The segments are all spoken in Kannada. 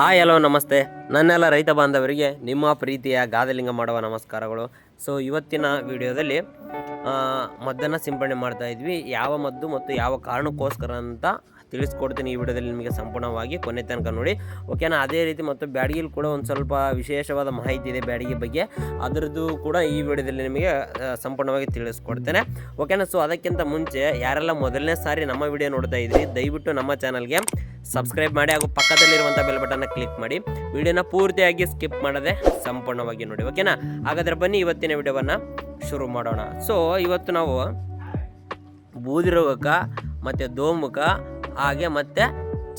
ಹಾಯ್, ಹಲೋ, ನಮಸ್ತೆ. ನನ್ನೆಲ್ಲ ರೈತ ಬಾಂಧವರಿಗೆ ನಿಮ್ಮ ಪ್ರೀತಿಯ ಗಾದಲಿಂಗ ಮಾಡುವ ನಮಸ್ಕಾರಗಳು. ಸೊ ಇವತ್ತಿನ ವಿಡಿಯೋದಲ್ಲಿ ಮದ್ದನ್ನು ಸಿಂಪಡಣೆ ಮಾಡ್ತಾ ಇದ್ವಿ. ಯಾವ ಮದ್ದು ಮತ್ತು ಯಾವ ಕಾರಣಕ್ಕೋಸ್ಕರ ಅಂತ ತಿಳಿಸ್ಕೊಡ್ತೀನಿ ಈ ವಿಡಿಯೋದಲ್ಲಿ ನಿಮಗೆ ಸಂಪೂರ್ಣವಾಗಿ ಕೊನೆ ತನಕ ನೋಡಿ. ಓಕೆನಾ ಅದೇ ರೀತಿ ಮತ್ತು ಬ್ಯಾಡಗಿಲಿ ಕೂಡ ಒಂದು ಸ್ವಲ್ಪ ವಿಶೇಷವಾದ ಮಾಹಿತಿ ಇದೆ ಬ್ಯಾಡಗಿ ಬಗ್ಗೆ. ಅದರದ್ದು ಕೂಡ ಈ ವಿಡಿಯೋದಲ್ಲಿ ನಿಮಗೆ ಸಂಪೂರ್ಣವಾಗಿ ತಿಳಿಸ್ಕೊಡ್ತೇನೆ. ಓಕೆನಾ ಸೊ ಅದಕ್ಕಿಂತ ಮುಂಚೆ ಯಾರೆಲ್ಲ ಮೊದಲನೇ ಸಾರಿ ನಮ್ಮ ವಿಡಿಯೋ ನೋಡ್ತಾ ಇದ್ರಿ, ದಯವಿಟ್ಟು ನಮ್ಮ ಚಾನಲ್ಗೆ ಸಬ್ಸ್ಕ್ರೈಬ್ ಮಾಡಿ ಹಾಗೂ ಪಕ್ಕದಲ್ಲಿರುವಂಥ ಬೆಲ್ ಬಟನ್ನ ಕ್ಲಿಕ್ ಮಾಡಿ. ವಿಡಿಯೋನ ಪೂರ್ತಿಯಾಗಿ ಸ್ಕಿಪ್ ಮಾಡದೆ ಸಂಪೂರ್ಣವಾಗಿ ನೋಡಿ ಓಕೆನಾ ಹಾಗಾದ್ರೆ ಬನ್ನಿ, ಇವತ್ತಿನ ವಿಡಿಯೋವನ್ನು ಶುರು ಮಾಡೋಣ. ಸೊ ಇವತ್ತು ನಾವು ಬೂದಿರೋಗಕ ಮತ್ತು ದೋಮುಖ, ಹಾಗೆ ಮತ್ತು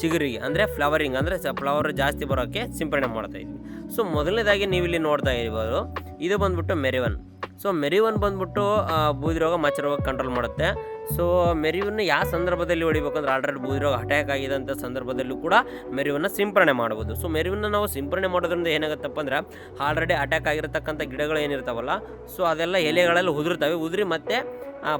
ಚಿಗುರಿಗೆ, ಅಂದರೆ ಫ್ಲವರಿಂಗ್ ಅಂದರೆ ಫ್ಲವರ್ ಜಾಸ್ತಿ ಬರೋಕ್ಕೆ ಸಿಂಪಡಣೆ ಮಾಡ್ತಾ ಇದ್ವಿ. ಸೊ ಮೊದಲನೇದಾಗಿ ನೀವು ಇಲ್ಲಿ ನೋಡ್ತಾ ಇರ್ಬೋದು, ಇದು ಬಂದ್ಬಿಟ್ಟು ಮೆರಿವನ್. ಸೊ ಮೆರಿವನ್ ಬಂದ್ಬಿಟ್ಟು ಬೂದಿರೋಗ ಬೂದಿ ರೋಗ ಮಚ್ಚ ಕಂಟ್ರೋಲ್ ಮಾಡುತ್ತೆ. ಸೊ ಮೆರಿವನ್ನು ಯಾವ ಸಂದರ್ಭದಲ್ಲಿ ಹೊಡಿಬೇಕಂದ್ರೆ ಆಲ್ರೆಡಿ ಬೂದಿರೋಗ ಅಟ್ಯಾಕ್ ಆಗಿದಂಥ ಸಂದರ್ಭದಲ್ಲೂ ಕೂಡ ಮೆರಿವನ್ನು ಸಿಂಪರಣೆ ಮಾಡ್ಬೋದು. ಸೊ ಮೆರಿವನ್ನು ನಾವು ಸಿಂಪರಣೆ ಮಾಡೋದ್ರಿಂದ ಏನಾಗುತ್ತಪ್ಪ ಅಂದ್ರೆ ಆಲ್ರೆಡಿ ಅಟ್ಯಾಕ್ ಆಗಿರತಕ್ಕಂಥ ಗಿಡಗಳು ಏನಿರ್ತಾವಲ್ಲ ಸೊ ಅದೆಲ್ಲ ಎಲೆಗಳೆಲ್ಲ ಉದುರ್ತವೆ. ಉದುರಿ ಮತ್ತೆ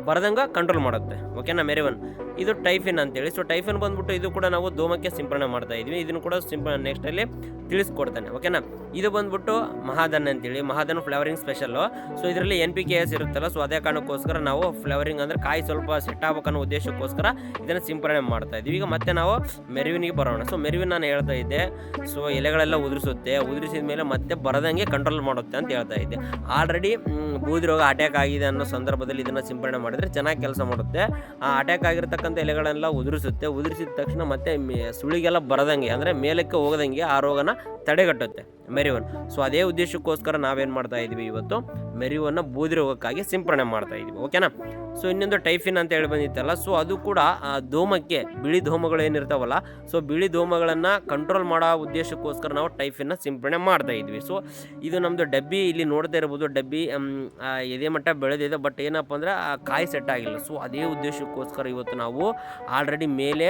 ಬರದಂಗೆ ಕಂಟ್ರೋಲ್ ಮಾಡುತ್ತೆ. ಓಕೆನಾ ಮೆರಿವನ್? ಇದು ಟೈಫಿನ್ ಅಂತೇಳಿ. ಸೊ ಟೈಫಿನ್ ಬಂದ್ಬಿಟ್ಟು ಇದು ಕೂಡ ನಾವು ಧೂಮಕ್ಕೆ ಸಿಂಪರಣೆ ಮಾಡ್ತಾ ಇದ್ವಿ. ಇದನ್ನು ಕೂಡ ಸಿಂಪ ನೆಕ್ಸ್ಟಲ್ಲಿ ತಿಳಿಸ್ಕೊಡ್ತಾನೆ. ಓಕೆನಾ ಇದು ಬಂದ್ಬಿಟ್ಟು ಮಹಾದನ್ ಅಂತೇಳಿ. ಮಹಾದನ್ ಫ್ಲವರಿಂಗ್ ಸ್ಪೆಷಲ್ಲು ಸೊ ಇದರಲ್ಲಿ ಎನ್ ಪಿ ಕೆ ಎಸ್ ಇರುತ್ತಲ್ಲ ಸೊ ಅದೇ ಕಾರಣಕ್ಕೋಸ್ಕರ ನಾವು ಫ್ಲವರಿಂಗ್ ಅಂದರೆ ಕಾಯಿ ಸ್ವಲ್ಪ ಸೆಟ್ ಆಗ್ಬೇಕನ್ನೋ ಉದ್ದೇಶಕ್ಕೋಸ್ಕರ ಇದನ್ನು ಸಿಂಪರಣೆ ಮಾಡ್ತಾ ಇದ್ವಿ. ಈಗ ಮತ್ತೆ ನಾವು ಮೆರಿವಿನಿಗೆ ಬರೋಣ. ಸೊ ಮೆರಿವಿನ ನಾನು ಹೇಳ್ತಾ ಇದ್ದೆ. ಸೊ ಎಲೆಗಳೆಲ್ಲ ಉದುರಿಸುತ್ತೆ. ಉದುರಿಸಿದ ಮೇಲೆ ಮತ್ತೆ ಬರದಂಗೆ ಕಂಟ್ರೋಲ್ ಮಾಡುತ್ತೆ ಅಂತ ಹೇಳ್ತಾ ಇದ್ದೆ. ಆಲ್ರೆಡಿ ಬೂದಿ ರೋಗ ಅಟ್ಯಾಕ್ ಆಗಿದೆ ಅನ್ನೋ ಸಂದರ್ಭದಲ್ಲಿ ಇದನ್ನು ಸಿಂಪರಣೆ ಮಾಡಿದ್ರೆ ಚೆನ್ನಾಗಿ ಕೆಲಸ ಮಾಡುತ್ತೆ. ಆ ಅಟ್ಯಾಕ್ ಆಗಿರ್ತಕ್ಕಂಥ ಎಲೆಗಳೆಲ್ಲ ಉದುರಿಸುತ್ತೆ. ಉದುರಿಸಿದ ತಕ್ಷಣ ಮತ್ತೆ ಸುಳಿಗೆಲ್ಲ ಬರದಂಗೆ, ಅಂದರೆ ಮೇಲಕ್ಕೆ ಹೋಗದಂಗೆ ಆ ರೋಗನ ತಡೆಗಟ್ಟುತ್ತೆ. ಮೆರಿವನ್ ಸೊ ಅದೇ ಉದ್ದೇಶಕ್ಕೋಸ್ಕರ ನಾವೇನು ಮಾಡ್ತಾ ಇದ್ದೀವಿ ಇವತ್ತು? ಮೆರಿವನ್ನ ಬೂದಿ ರೋಗಕ್ಕಾಗಿ ಸಿಂಪರಣೆ ಮಾಡ್ತಾ ಇದ್ದೀವಿ. ಓಕೆನಾ ಸೊ ಇನ್ನೊಂದು ಟೈಫಿನ್ ಅಂತ ಹೇಳಿ ಬಂದಿತ್ತಲ್ಲ ಸೊ ಅದು ಕೂಡ ಆ ಧೂಮಕ್ಕೆ ಬಿಳಿ ಧೂಮಗಳು ಏನಿರ್ತಾವಲ್ಲ ಸೊ ಬಿಳಿ ಧೂಮಗಳನ್ನು ಕಂಟ್ರೋಲ್ ಮಾಡೋ ಉದ್ದೇಶಕ್ಕೋಸ್ಕರ ನಾವು ಟೈಫಿನ್ನ ಸಿಂಪರಣೆ ಮಾಡ್ತಾ ಇದ್ವಿ. ಸೊ ಇದು ನಮ್ಮದು ಡಬ್ಬಿ, ಇಲ್ಲಿ ನೋಡ್ತಾ ಇರ್ಬೋದು, ಡಬ್ಬಿ ಎದೆ ಮಟ್ಟ ಬೆಳೆದಿದೆ ಬಟ್ ಏನಪ್ಪ ಅಂದ್ರೆ ಆ ಕಾಯಿ ಸೆಟ್ ಆಗಿಲ್ಲ. ಸೊ ಅದೇ ಉದ್ದೇಶಕ್ಕೋಸ್ಕರ ಇವತ್ತು ನಾವು ಆಲ್ರೆಡಿ ಮೇಲೆ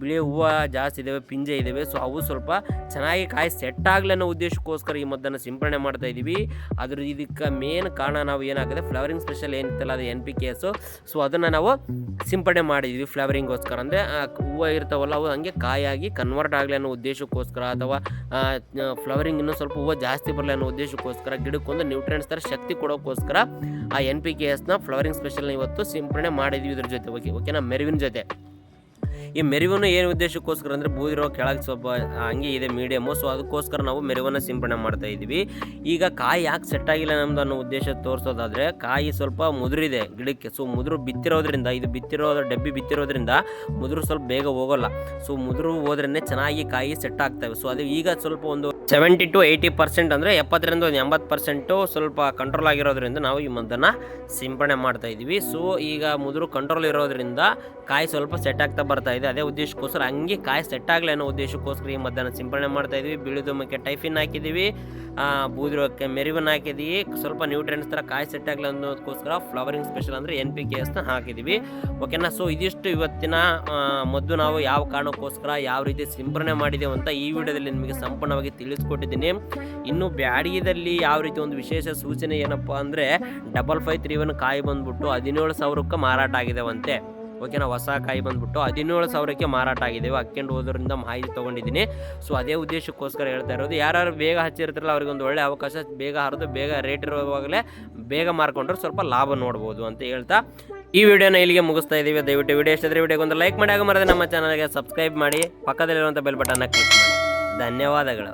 ಬಿಳಿ ಹೂವು ಜಾಸ್ತಿ ಇದ್ದಾವೆ ಪಿಂಜೆ ಇದ್ದಾವೆ ಸೊ ಅವು ಸ್ವಲ್ಪ ಚೆನ್ನಾಗಿ ಕಾಯಿ ಸೆಟ್ ಆಗಲಿ ಅನ್ನೋ ಉದ್ದೇಶಕ್ಕೋಸ್ಕರ ಈ ಮದ್ದನ್ನು ಸಿಂಪರಣೆ ಮಾಡ್ತಾ ಇದ್ದೀವಿ. ಅದ್ರ ಇದಕ್ಕೆ ಮೇನ್ ಕಾರಣ ನಾವು ಏನಾಗಿದೆ ಫ್ಲವರಿಂಗ್ ಸ್ಪೆಷಲ್ ಏನಿತ್ತಲ್ಲ, ಅದು N P K S so ಅದನ್ನು ನಾವು ಸಿಂಪಡಣೆ ಮಾಡಿದ್ವಿ ಫ್ಲವರಿಂಗೋಸ್ಕರ ಅಂದರೆ ಹೂವು ಇರ್ತಾವಲ್ಲ, ಅವು ಹಂಗೆ ಕಾಯಾಗಿ ಕನ್ವರ್ಟ್ ಆಗಲಿ ಅನ್ನೋ ಉದ್ದೇಶಕ್ಕೋಸ್ಕರ ಅಥವಾ ಫ್ಲವರಿಂಗ್ ಇನ್ನೂ ಸ್ವಲ್ಪ ಹೂವು ಜಾಸ್ತಿ ಬರಲಿ ಅನ್ನೋ ಉದ್ದೇಶಕ್ಕೋಸ್ಕರ, ಗಿಡಕ್ಕೊಂದು ನ್ಯೂಟ್ರಿಯೆಂಟ್ಸ್ ಥರ ಶಕ್ತಿ ಕೊಡೋಕ್ಕೋಸ್ಕರ ಆ ಎನ್ ಪಿ ಕೆ ಎಸ್ನ ಫ್ಲವರಿಂಗ್ ಸ್ಪೆಷಲ್ನ ಇವತ್ತು ಸಿಂಪಡಣೆ ಮಾಡಿದ್ವಿ ಇದ್ರ ಜೊತೆ. ಓಕೆ ಓಕೆನಾ ಮೆರವಿನ ಜೊತೆ. ಈ ಮೆರಿವನ್ನು ಏನು ಉದ್ದೇಶಕ್ಕೋಸ್ಕರ ಅಂದರೆ ಬೂದಿರೋ ಕೆಳಗೆ ಸ್ವಲ್ಪ ಹಂಗೆ ಇದೆ ಮೀಡಿಯಮು ಸೊ ಅದಕ್ಕೋಸ್ಕರ ನಾವು ಮೆರಿವನ್ನು ಸಿಂಪಡಣೆ ಮಾಡ್ತಾ ಇದ್ದೀವಿ. ಈಗ ಕಾಯಿ ಯಾಕೆ ಸೆಟ್ ಆಗಿಲ್ಲ ನಮ್ದು ಅನ್ನೋ ಉದ್ದೇಶ ತೋರಿಸೋದಾದರೆ, ಕಾಯಿ ಸ್ವಲ್ಪ ಮುದುರಿದೆ ಗಿಡಕ್ಕೆ. ಸೊ ಮುದುರು ಬಿತ್ತಿರೋದ್ರಿಂದ, ಇದು ಬಿತ್ತಿರೋ ಡಬ್ಬಿ ಬಿತ್ತಿರೋದ್ರಿಂದ ಮುದುರು ಸ್ವಲ್ಪ ಬೇಗ ಹೋಗೋಲ್ಲ. ಸೊ ಮುದುರು ಹೋದ್ರೇ ಚೆನ್ನಾಗಿ ಕಾಯಿ ಸೆಟ್ ಆಗ್ತವೆ. ಸೊ ಅದು ಈಗ ಸ್ವಲ್ಪ ಒಂದು ಸೆವೆಂಟಿ ಟು ಏಯ್ಟಿ ಪರ್ಸೆಂಟ್ ಅಂದರೆ ಎಪ್ಪತ್ತರಿಂದ ಒಂದು ಎಂಬತ್ತು ಪರ್ಸೆಂಟು ಸ್ವಲ್ಪ ಕಂಟ್ರೋಲ್ ಆಗಿರೋದ್ರಿಂದ ನಾವು ಈ ಮದ್ದನ್ನು ಸಿಂಪಡಣೆ ಮಾಡ್ತಾ ಇದ್ದೀವಿ. ಸೊ ಈಗ ಮುದುರು ಕಂಟ್ರೋಲ್ ಇರೋದ್ರಿಂದ ಕಾಯಿ ಸ್ವಲ್ಪ ಸೆಟ್ ಆಗ್ತಾ ಬರ್ತಾ ಇದೆ. ಅದೇ ಉದ್ದೇಶಕ್ಕೋಸ್ಕರ ಹಂಗೆ ಕಾಯಿ ಸೆಟ್ ಆಗಲಿ ಅನ್ನೋ ಉದ್ದೇಶಕ್ಕೋಸ್ಕರ ಈ ಮದ್ದನ್ನು ಸಿಂಪಡಣೆ ಮಾಡ್ತಾ ಇದ್ವಿ. ಬಿಳಿದುಮಕ್ಕೆ ಟೈಫಿನ್ ಹಾಕಿದ್ದೀವಿ ಬೂದಿರೋಕ್ಕೆ ಮೆರಿವನ್ ಹಾಕಿದ್ದೀವಿ ಸ್ವಲ್ಪ ನ್ಯೂಟ್ರಿಯೆಂಟ್ಸ್ ಥರ ಕಾಯಿ ಸೆಟ್ ಆಗಲಿ ಅನ್ನೋದಕ್ಕೋಸ್ಕರ ಫ್ಲವರಿಂಗ್ ಸ್ಪೆಷಲ್ ಅಂದರೆ ಎನ್ ಪಿ ಕೆ ಎಸ್ನ ಹಾಕಿದ್ದೀವಿ ಓಕೆನಾ ಸೊ ಇದಿಷ್ಟು ಇವತ್ತಿನ ಮದ್ದು ನಾವು ಯಾವ ಕಾರಣಕ್ಕೋಸ್ಕರ ಯಾವ ರೀತಿ ಸಿಂಪರಣೆ ಮಾಡಿದ್ದೇವೆ ಅಂತ ಈ ವಿಡಿಯೋದಲ್ಲಿ ನಿಮಗೆ ಸಂಪೂರ್ಣವಾಗಿ ತಿಳಿಸ್ಕೊಟ್ಟಿದ್ದೀನಿ. ಇನ್ನು ಬ್ಯಾಡಿಗೆದಲ್ಲಿ ಯಾವ ರೀತಿ ಒಂದು ವಿಶೇಷ ಸೂಚನೆ ಏನಪ್ಪ ಅಂದರೆ ಡಬಲ್ ಫೈವ್ ತ್ರೀ ಒನ್ ಕಾಯಿ ಬಂದ್ಬಿಟ್ಟು ಹದಿನೇಳು ಸಾವಿರಕ್ಕೆ ಮಾರಾಟ ಆಗಿದಾವಂತೆ. ಓಕೆನಾ ಹೊಸ ಕಾಯಿ ಬಂದ್ಬಿಟ್ಟು ಹದಿನೇಳು ಸಾವಿರಕ್ಕೆ ಮಾರಾಟ ಆಗಿದ್ದೇವೆ ಹಾಕ್ಕೊಂಡು ಹೋದ್ರಿಂದ ಮಾಹಿತಿ ತೊಗೊಂಡಿದ್ದೀನಿ. ಸೊ ಅದೇ ಉದ್ದೇಶಕ್ಕೋಸ್ಕರ ಹೇಳ್ತಾ ಇರೋದು ಯಾರು ಬೇಗ ಹಚ್ಚಿರ್ತಾರಲ್ಲ, ಅವ್ರಿಗೊಂದು ಒಳ್ಳೆ ಅವಕಾಶ ಬೇಗ ಹರಿದು ಬೇಗ ರೇಟ್ ಇರುವಾಗಲೇ ಬೇಗ ಮಾರ್ಕೊಂಡ್ರೆ ಸ್ವಲ್ಪ ಲಾಭ ನೋಡ್ಬೋದು ಅಂತ ಹೇಳ್ತಾ ಈ ವಿಡಿಯೋನ ಇಲ್ಲಿಗೆ ಮುಗಿಸ್ತಾ ಇದ್ದೀವಿ ದಯವಿಟ್ಟು ವಿಡಿಯೋ ಎಷ್ಟಾದ್ರೆ ವಿಡಿಯೋಗೆ ಒಂದು ಲೈಕ್ ಮಾಡಿ ಆಗ ನಮ್ಮ ಚಾನಲ್ಗೆ ಸಬ್ಸ್ಕ್ರೈಬ್ ಮಾಡಿ, ಪಕ್ಕದಲ್ಲಿರುವಂಥ ಬೆಲ್ ಬಟನ್ನ ಕ್ಲಿಕ್ ಮಾಡಿ. ಧನ್ಯವಾದಗಳು.